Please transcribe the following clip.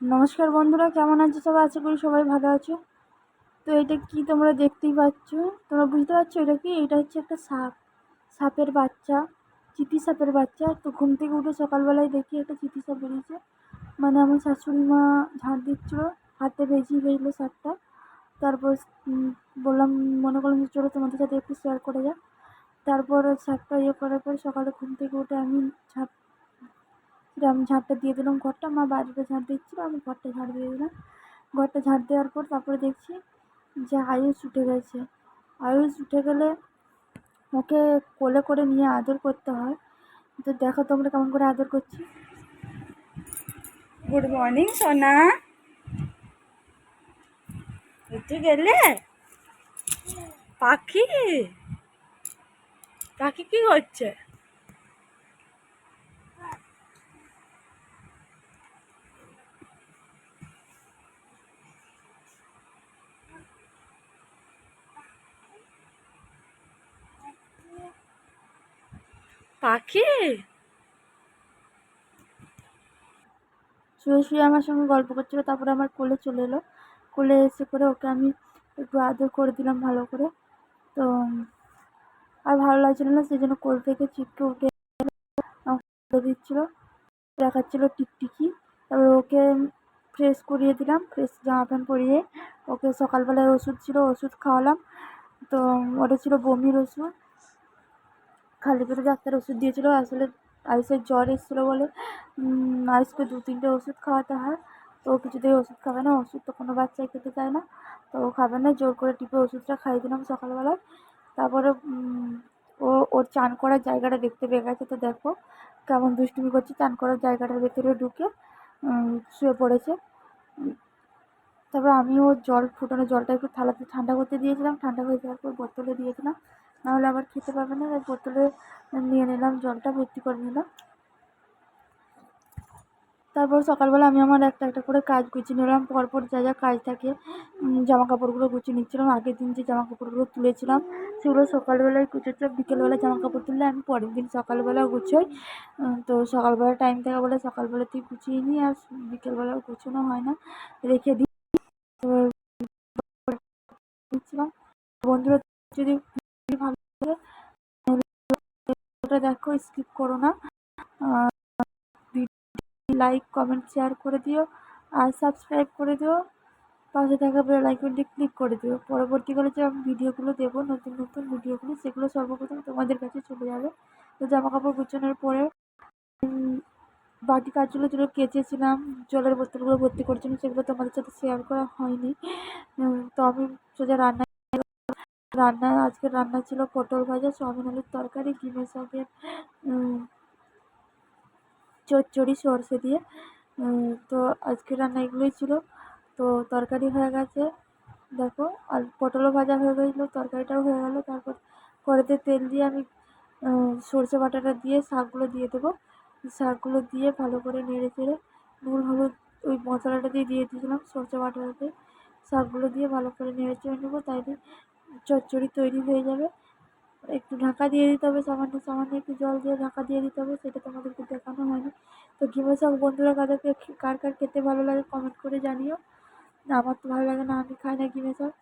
নমস্কার বন্ধুরা, কেমন আছো সবাই? আশা করি সবাই ভালো আছো। তো এটা কি তোমরা দেখতেই পাচ্ছ? তোমরা বুঝতে পারছ এটা কি? এটা হচ্ছে একটা সাপ। সাপের বাচ্চা, চিতি সাপের বাচ্চা। তো ঘুম থেকে উঠে সকালবেলায় দেখি একটা চিতি সাপ বেরিয়েছে। মানে আমার শাশুড়ি মা ঝাঁট দিচ্ছিল, হাতে বেজিয়ে গেছিল সাপটা। তারপর বললাম, মনে করলাম যে চলো তোমাদের সাথে একটু শেয়ার করে যাক। তারপর সাপটা ইয়ে করার পর সকালে ঘুম থেকে উঠে আমি ঝাঁপ আমি ঝাঁটটা দিয়ে দিলাম ঘরটা, মা বাড়িতে ঝাঁট দিচ্ছিল আমি ঘরটা ঝাড় দিয়ে দিলাম। ঘরটা ঝাড় দেওয়ার পর তারপরে দেখছি যে আয়ুষ উঠে গেছে। আয়ুষ উঠে গেলে ওকে কোলে করে নিয়ে আদর করতে হয়। তো দেখো তোমরা কেমন করে আদর করছি। গুড মর্নিং সোনা। উঠে গেলে? পাখি? পাখি কি করছে? পাখি? শুয়ে শুয়ে আমার সঙ্গে গল্প করছিল, তারপরে আমার কোলে চলে এলো। কোলে এসে করে ওকে আমি একটু আদর করে দিলাম ভালো করে। তো, আর ভালো লাগছিল না, সেই জন্য কোল থেকে চিপকে উঠে দিচ্ছিল, দেখাচ্ছিলো টিকটিকি। তারপরে ওকে ফ্রেশ করিয়ে দিলাম ফ্রেশ জামা প্যান্ট পরিয়ে ওকে সকালবেলায় ওষুধ ছিল, ওষুধ খাওয়ালাম। তো, ওটা ছিল বমির ওষুধ। খালি পেটে ডাক্তার ওষুধ দিয়েছিলো, আসলে আইসের জ্বর এসেছিল বলে আইসকে দু তিনটে ওষুধ খাওয়াতে হয়। তো কিছুতেই ওষুধ খাবে না, ওষুধ তো কোনো বাচ্চাই খেতে চায় না। তো খাবে না, জোর করে টিপে ওষুধটা খাইয়ে দিলাম সকালবেলায়। তারপরে ও, ওর চান করার জায়গাটা দেখতে পেয়ে গেছে, তো দেখো কেমন দুষ্টুমি করছে, চান করার জায়গাটার ভেতরে ঢুকে শুয়ে পড়েছে। তারপর আমি ওর জল ফুটানো জলটা একটু থালাতে ঠান্ডা করতে দিয়েছিলাম, ঠান্ডা হয়ে যাওয়ার পর বোতলে দিয়েছিলাম। নাহলে আবার খেতে পারবে না, তাই বোতলে নিয়ে নিলাম, জলটা ভর্তি করে নিলাম। তারপর সকালবেলা আমি আমার একটা একটা করে কাজ গুছিয়ে নিলাম, পরপর যা যা কাজ থাকে জামা কাপড়গুলো গুছিয়ে নিচ্ছিলাম। আগের দিন যে জামা কাপড়গুলো তুলেছিলাম, সেগুলো সকালবেলায় গুছোচ্ছিলাম বিকেলবেলা জামা কাপড় তুললে আমি পরের দিন সকালবেলা গুছোই। তো সকালবেলা টাইম থাকে বলে সকালবেলাতেই গুছিয়ে নিই, আর বিকেলবেলা গুছোনো হয় না, রেখে দিই। তো বন্ধুরা, যদি দেখো স্কিপ করো না। লাইক কমেন্ট শেয়ার করে দিও। আর সাবস্ক্রাইব করে দিও। পাশে থাকা বেল আইকনটি ক্লিক করে দিও। পরবর্তীকালে যে আমি ভিডিওগুলো দেবো, নতুন নতুন ভিডিওগুলো, সেগুলো সর্বপ্রথম তোমাদের কাছে চলে যাবে। তো জামা কাপড় গুছানোর পরে বাকি কাজগুলো যেগুলো কেচেছিলাম। জলের বোতলগুলো ভর্তি করছিলাম, সেগুলো তোমাদের সাথে শেয়ার করা হয়নি। তো আমি সোজা রান্না রান্না আজকে রান্না ছিল পটল ভাজা সোয়াবিন আলুর তরকারি, ডিমের শাকের চচ্চড়ি সর্ষে দিয়ে। তো আজকে রান্না এগুলোই ছিল। তো তরকারি হয়ে গেছে, দেখো, আর পটলও ভাজা হয়ে গেছিল তরকারিটাও হয়ে গেলো। তারপর কড়াইতে তেল দিয়ে আমি সর্ষে বাটাটা দিয়ে শাকগুলো দিয়ে দেবো। শাকগুলো দিয়ে ভালো করে নেড়ে চেড়ে নুন, হলুদ, ওই মশলাটা দিয়ে দিয়ে দিয়েছিলাম সর্ষে বাটাটাতে। শাকগুলো দিয়ে ভালো করে নেড়ে চেড়ে নেব, তাই চচ্চড়ি তৈরি হয়ে যাবে। একটু ঢাকা দিয়ে দিতে হবে, সামান্য সামান্য একটু জল দিয়ে ঢাকা দিয়ে দিতে হবে, সেটা তোমাদেরকে দেখানো হয়নি। তো ঘিমে সব বন্ধুরা, কাদেরকে, কার কার খেতে ভালো লাগে কমেন্ট করে জানিও। আমার তো ভালো লাগে না, আমি খাই না ঘিমে শাক